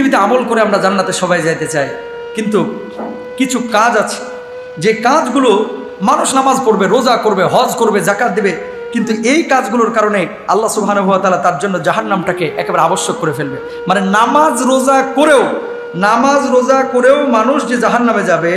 পৃথিবীতে আমল করে আমরা জান্নাতে সবাই যাইতে চাই। কিন্তু কিছু কাজ আছে। যে কাজগুলো মানুষ নামাজ পড়বে, রোজা করবে, হজ করবে জাকাত দেবে, কিন্তু এই কাজগুলোর কারণে আল্লাহ সুবাহানুভাতালা তার জন্য জাহার নামটাকে একেবারে আবশ্যক করে ফেলবে। মানে নামাজ রোজা করেও, নামাজ রোজা করেও মানুষ যে জাহান নামে যাবে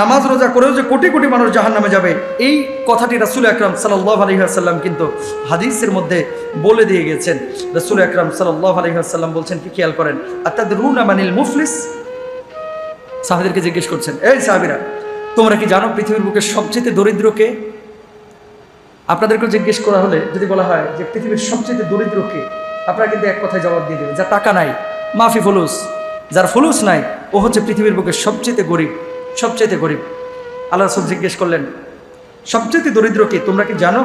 নামাজ রোজা করেও যে কোটি কোটি মানুষ জাহান নামে যাবে, এই কথাটি রাসুল আকরাম সাল্লাহ আলহিহাসাল্লাম কিন্তু হাদিসের মধ্যে বলে দিয়ে গেছেন। রাসুল আকরাম সাল্লাহ আলহিহাসাল্লাম বলছেন, কি খেয়াল করেন? আত্মাদ রুনা মানিল মুফলিস? সাহাবিদেরকে জিজ্ঞেস করছেন, এই সাহাবিরা, তোমরা কি জানো পৃথিবীর বুকে সবচেয়ে দরিদ্রকে আপনাদেরকেও জিজ্ঞেস করা হলে যদি বলা হয় যে পৃথিবীর সবচেয়ে দরিদ্রকে আপনারা কিন্তু এক কথায় জবাব দিয়ে দেবেন, যার টাকা নাই, মাফি ফুলুস, যার ফুলুস নাই, ও হচ্ছে পৃথিবীর বুকে সবচেয়ে গরিব। সবচেয়ে গরিব। আল্লাহ রসুল জিজ্ঞেস করলেন সবচেয়ে দরিদ্র কে, তোমরা কি জানো?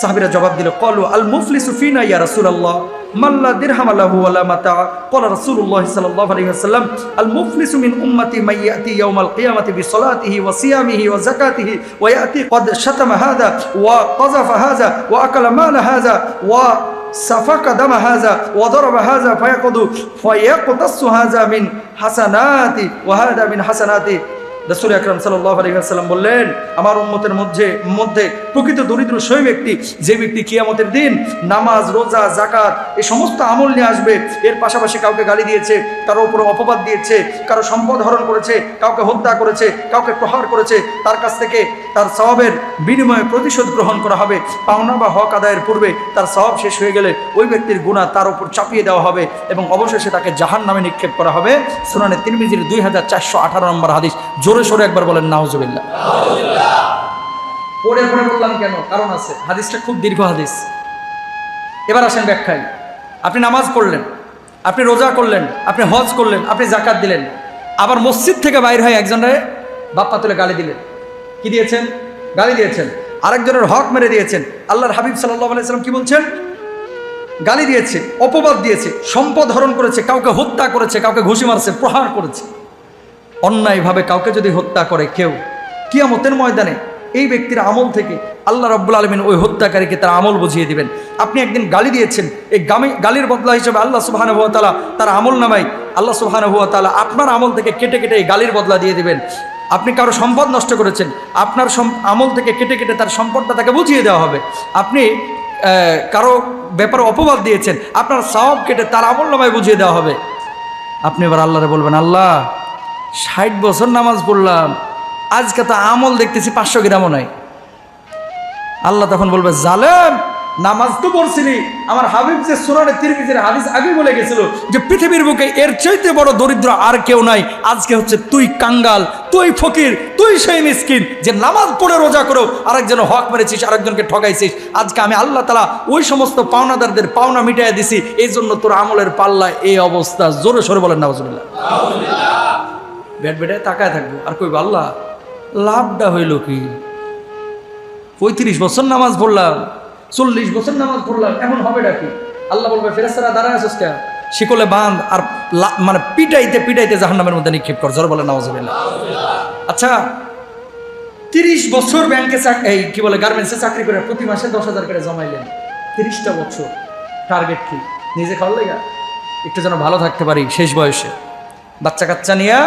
সাহাবিরা জবাব দিল, কলো আল মুফলি সুফিনা ইয়া রাসুল আল্লাহ মাল্লা দিরহাম আল্লাহু আলা মাতা। কলা রাসূলুল্লাহ সাল্লাল্লাহু আলাইহি ওয়াসাল্লাম, আল মুফলিসু মিন উম্মতি মাইয়াতি ইয়াউমাল কিয়ামাতি বিসালাতিহি ওয়া সিয়ামিহি ওয়া যাকাতিহি ওয়া ইয়াতি কদ শাতামা হাযা ওয়া কাযাফা হাযা ওয়া আকালা মাল হাযা ওয়া সাফাক দামা হাযা ওয়া দারাবা হাযা ফায়াকুদু ফায়াকুতাসু হাযা মিন হাসানাতি ওয়া হাযা মিন হাসানাতি। রসুল আকরাম সাল্লাহ আলহিহাসাল্লাম বললেন, আমার উম্মতের মধ্যে মধ্যে প্রকৃত দরিদ্র সেই ব্যক্তি, যে ব্যক্তি কিয়ামতের দিন নামাজ, রোজা জাকাত এই সমস্ত আমল নিয়ে আসবে, এর পাশাপাশি কাউকে গালি দিয়েছে, কারও উপরে অপবাদ দিয়েছে, কারও সম্পদ হরণ করেছে, কাউকে হত্যা করেছে, কাউকে প্রহার করেছে, তার কাছ থেকে তার স্বভাবের বিনিময়ে প্রতিশোধ গ্রহণ করা হবে, পাওনা বা হক আদায়ের পূর্বে তার স্বভাব শেষ হয়ে গেলে ওই ব্যক্তির গুণা তার উপর চাপিয়ে দেওয়া হবে এবং অবশেষে তাকে জাহান নামে নিক্ষেপ করা হবে। সুনানে তিরমিজির দুই হাজার চারশো আঠারো নম্বর হাদিস। জোরে সোরে একবার বলেন নাহজবিল্লা পড়ে পড়ে বললাম কেন? কারণ আছে। হাদিসটা খুব দীর্ঘ হাদিস। এবার আসেন ব্যাখ্যায়। আপনি নামাজ পড়লেন, আপনি রোজা করলেন, আপনি হজ করলেন, আপনি জাকাত দিলেন, আবার মসজিদ থেকে বাইর হয়ে একজনের বাপ্পা তুলে গালি দিলেন। কি দিয়েছেন? গালি দিয়েছেন। আরেকজনের হক মেরে দিয়েছেন। আল্লাহর হাবিব আলাইসাল্লাম কি বলছেন? গালি দিয়েছে, অপবাদ দিয়েছে, সম্পদ হরণ করেছে, কাউকে হত্যা করেছে, কাউকে ঘুষি মারছে, প্রহার করেছে। অন্যায়ভাবে কাউকে যদি হত্যা করে কেউ, কিয়ামতের ময়দানে এই ব্যক্তির আমল থেকে আল্লাহ রব্বুল আলমিন ওই হত্যাকারীকে তার আমল বুঝিয়ে দিবেন। আপনি একদিন গালি দিয়েছেন, এই গামি, গালির বদলা হিসেবে আল্লাহ সুবাহান হুয়া তালা তার আমল নামাই আল্লাহ সুবাহান হুয়া তালা আপনার আমল থেকে কেটে কেটে এই গালির বদলা দিয়ে দিবেন। আপনি কারও সম্পদ নষ্ট করেছেন, আপনার আমল থেকে কেটে কেটে তার সম্পদটা তাকে বুঝিয়ে দেওয়া হবে। আপনি কারও ব্যাপারে অপবাদ দিয়েছেন, আপনার সব কেটে তার আমল নামায় বুঝিয়ে দেওয়া হবে। আপনি এবার আল্লাহরে বলবেন, আল্লাহ ষাট বছর নামাজ পড়লাম। আজকে তো আমল দেখতেছি পাঁচশো গ্রামও নাই। আল্লাহ তখন বলবে, জালেম, নামাজ তো পড়ছিলি। আমার হাবিব যে সোনারে তিরমিজের হাদিস আগে বলে গেছিল যে, পৃথিবীর বুকে এর চাইতে বড় দরিদ্র আর কেউ নাই। আজকে হচ্ছে তুই কাঙ্গাল, তুই ফকির, তুই সেই মিসকিন যে নামাজ পড়ে রোজা করেও আরেকজন হক মেরেছিস, আরেকজনকে ঠকাইছিস আজকে আমি আল্লাহ তালা ওই সমস্ত পাওনাদারদের পাওনা মিটাই দিছি। এই জন্য তোর আমলের পাল্লা এই অবস্থা। জোরে সরে বলেন নামাজুল্লাহ ব্যাট বেটায় তাকায় থাকব। আর কইব, আল্লাহ, লাভটা হইল কি? পঁয়ত্রিশ বছর নামাজ পড়লাম, চল্লিশ বছর নামাজ পড়লাম, এখন হবে কি? আল্লাহ বলবে ফেরেস্তারা দাঁড়ায় আছিস কে শিকলে বাঁধ আর মানে পিটাইতে পিটাইতে জাহান্নামের মধ্যে নিক্ষেপ কর। জোর বলে নামাজ আচ্ছা তিরিশ বছর ব্যাংকে এই কি বলে, গার্মেন্টসে চাকরি করে প্রতি মাসে দশ হাজার করে জমাইলেন। তিরিশটা বছর। টার্গেট কি? নিজে খাওয়ার লেগা? একটু যেন ভালো থাকতে পারি শেষ বয়সে। বাচ্চা কাচ্চা নিয়ে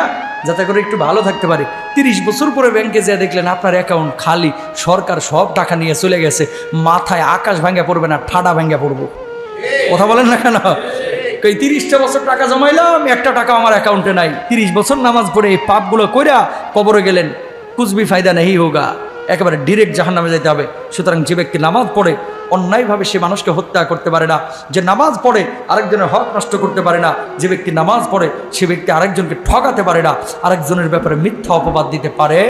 যাতে করে একটু ভালো থাকতে পারে। তিরিশ বছর পরে ব্যাংকে যেয়ে দেখলেন, আপনার অ্যাকাউন্ট খালি, সরকার সব টাকা নিয়ে চলে গেছে। মাথায় আকাশ ভাঙ্গা পড়বে না, ঠাডা ভাঙ্গা পড়ব। কথা বলেন না কেন? এই তিরিশটা বছর টাকা জমাইলাম, একটা টাকা আমার অ্যাকাউন্টে নাই। তিরিশ বছর নামাজ পড়ে এই পাপগুলো কইরা কবরে গেলেন। কুচবি ফায়দা নেই হোগা। একেবারে ডিরেক্ট জাহান নামে যেতে হবে। সুতরাং যে ব্যক্তি নামাজ পড়ে অন্যায়ভাবে সে মানুষকে হত্যা করতে পারে না, যে নামাজ পড়ে আরেকজনের হক নষ্ট করতে পারে না, যে ব্যক্তি নামাজ পড়ে সে ব্যক্তি আরেকজনকে ঠকাতে পারে না, আরেকজনের ব্যাপারে মিথ্যা অপবাদ দিতে পারে।